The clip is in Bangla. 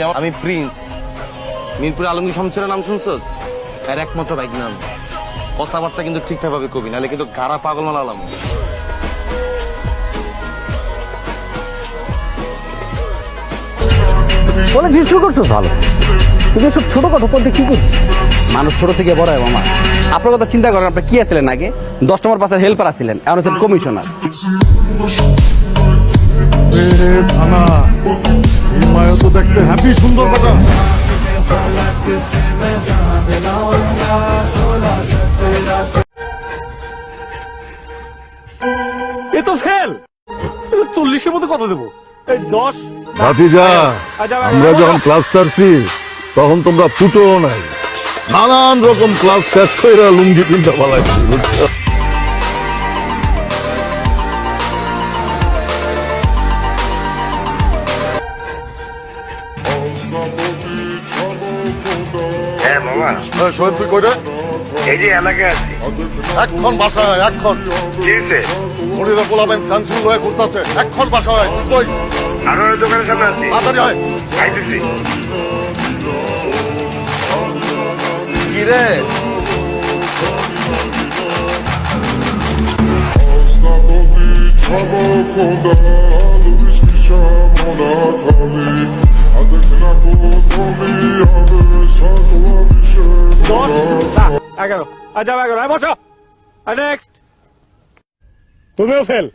কেমন? আমি প্রিন্স। মিরপুর আলমগীর শামসুরের নাম শুনছস? এর একমাত্র বাইক নাম। কথাবার্তা কিন্তু ঠিকঠাক ভাবে কবি নাহলে কিন্তু গাড়া পাগল মালা আলাম। বলে ডিল করছ ভালো। তুমি সব ছোটখাটো পদে কি করছ মানুষ ছোট থেকে বড় হয় মামা আপনার কথা চিন্তা করেন আপনি কি আছিলেন আগে? দশ নম্বর পাশের হেল্পার আছিলেন এখন হচ্ছেন কমিশনার। দেখতে হ্যাপি সুন্দর বেটা এ তো ফেল। চল্লিশের মধ্যে কত দেবো? এই দশ। ভাতিজা আমরা যখন ক্লাস ছাড়ছি তখন তোমরা ফুটো নাই। নানান রকম ক্লাস শেষ করে লুঙ্গি পিনতে পালাইছি বুঝছ? এই, শোয়েব তুই কই রে? এক্ষণ বাসায় আয়, এক্ষণ মনিরা পোলাবেন সানসুল হয়ে ঘুরতাছে। এক্ষণ বাসায় আয়, তুই কই? তাড়াতাড়ি হয়। কি রে? দশ এগারো। আচ্ছা এগারো। বসো। নেক্সট তুমিও ফেল